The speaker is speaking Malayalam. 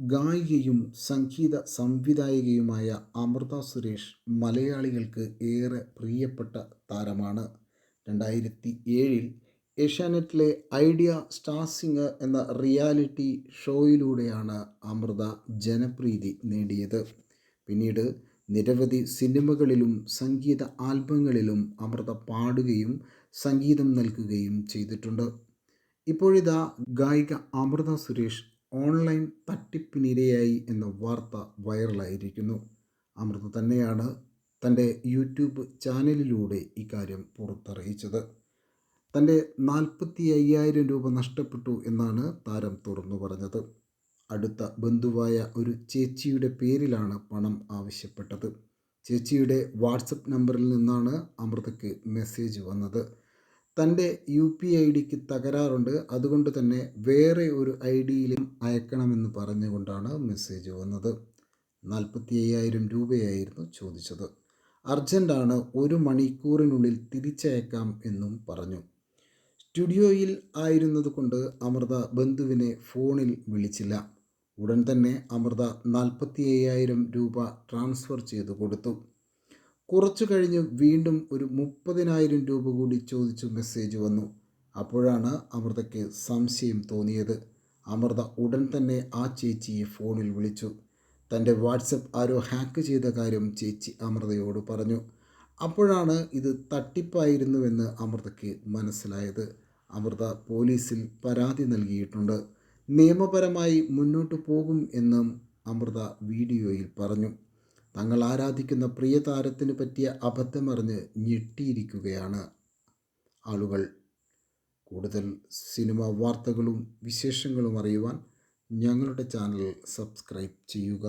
ഗായികയും സംഗീത സംവിധായികയുമായ അമൃത സുരേഷ് മലയാളികൾക്ക് ഏറെ പ്രിയപ്പെട്ട താരമാണ്. രണ്ടായിരത്തി ഏഴിൽ ഏഷ്യാനെറ്റിലെ ഐഡിയ സ്റ്റാർ സിംഗർ എന്ന റിയാലിറ്റി ഷോയിലൂടെയാണ് അമൃത ജനപ്രീതി നേടിയത്. പിന്നീട് നിരവധി സിനിമകളിലും സംഗീത ആൽബങ്ങളിലും അമൃത പാടുകയും സംഗീതം നൽകുകയും ചെയ്തിട്ടുണ്ട്. ഇപ്പോഴിതാ ഗായിക അമൃത സുരേഷ് ഓൺലൈൻ തട്ടിപ്പിനിരയായി എന്ന വാർത്ത വൈറലായിരിക്കുന്നു. അമൃത തന്നെയാണ് തന്റെ യൂട്യൂബ് ചാനലിലൂടെ ഇക്കാര്യം പുറത്തറിയിച്ചത്. തന്റെ നാൽപ്പത്തി അയ്യായിരം രൂപ നഷ്ടപ്പെട്ടു എന്നാണ് താരം തുറന്നു പറഞ്ഞത്. അടുത്ത ബന്ധുവായ ഒരു ചേച്ചിയുടെ പേരിലാണ് പണം ആവശ്യപ്പെട്ടത്. ചേച്ചിയുടെ വാട്സപ്പ് നമ്പറിൽ നിന്നാണ് അമൃതയ്ക്ക് മെസ്സേജ് വന്നത്. തന്റെ യു പി ഐ ഡിക്ക് തകരാറുണ്ട്. അതുകൊണ്ട് തന്നെ വേറെ ഒരു ഐ ഡിയിലും അയക്കണമെന്ന് പറഞ്ഞുകൊണ്ടാണ് മെസ്സേജ് വന്നത്. നാൽപ്പത്തി അയ്യായിരം രൂപയായിരുന്നു ചോദിച്ചത്. അർജന്റാണ് ഒരു മണിക്കൂറിനുള്ളിൽ തിരിച്ചയക്കാം എന്നും പറഞ്ഞു. സ്റ്റുഡിയോയിൽ ആയിരുന്നതുകൊണ്ട് അമൃത ബന്ധുവിനെ ഫോണിൽ വിളിച്ചില്ല. ഉടൻ തന്നെ അമൃത നാൽപ്പത്തി അയ്യായിരം രൂപ ട്രാൻസ്ഫർ ചെയ്തു കൊടുത്തു. കുറച്ചു കഴിഞ്ഞ് വീണ്ടും ഒരു മുപ്പതിനായിരം രൂപ കൂടി ചോദിച്ചു മെസ്സേജ് വന്നു. അപ്പോഴാണ് അമൃതയ്ക്ക് സംശയം തോന്നിയത്. അമൃത ഉടൻ തന്നെ ആ ചേച്ചിയെ ഫോണിൽ വിളിച്ചു. തന്റെ വാട്സപ്പ് ആരോ ഹാക്ക് ചെയ്ത കാര്യം ചേച്ചി അമൃതയോട് പറഞ്ഞു. അപ്പോഴാണ് ഇത് തട്ടിപ്പായിരുന്നുവെന്ന് അമൃതയ്ക്ക് മനസ്സിലായത്. അമൃത പോലീസിൽ പരാതി നൽകിയിട്ടുണ്ട്. നിയമപരമായി മുന്നോട്ട് പോകും എന്നും അമൃത വീഡിയോയിൽ പറഞ്ഞു. തങ്ങൾ ആരാധിക്കുന്ന പ്രിയ താരത്തിന് പറ്റിയ അബദ്ധമറിഞ്ഞ് ഞെട്ടിയിരിക്കുകയാണ് ആളുകൾ. കൂടുതൽ സിനിമ വാർത്തകളും വിശേഷങ്ങളും അറിയുവാൻ ഞങ്ങളുടെ ചാനൽ സബ്സ്ക്രൈബ് ചെയ്യുക.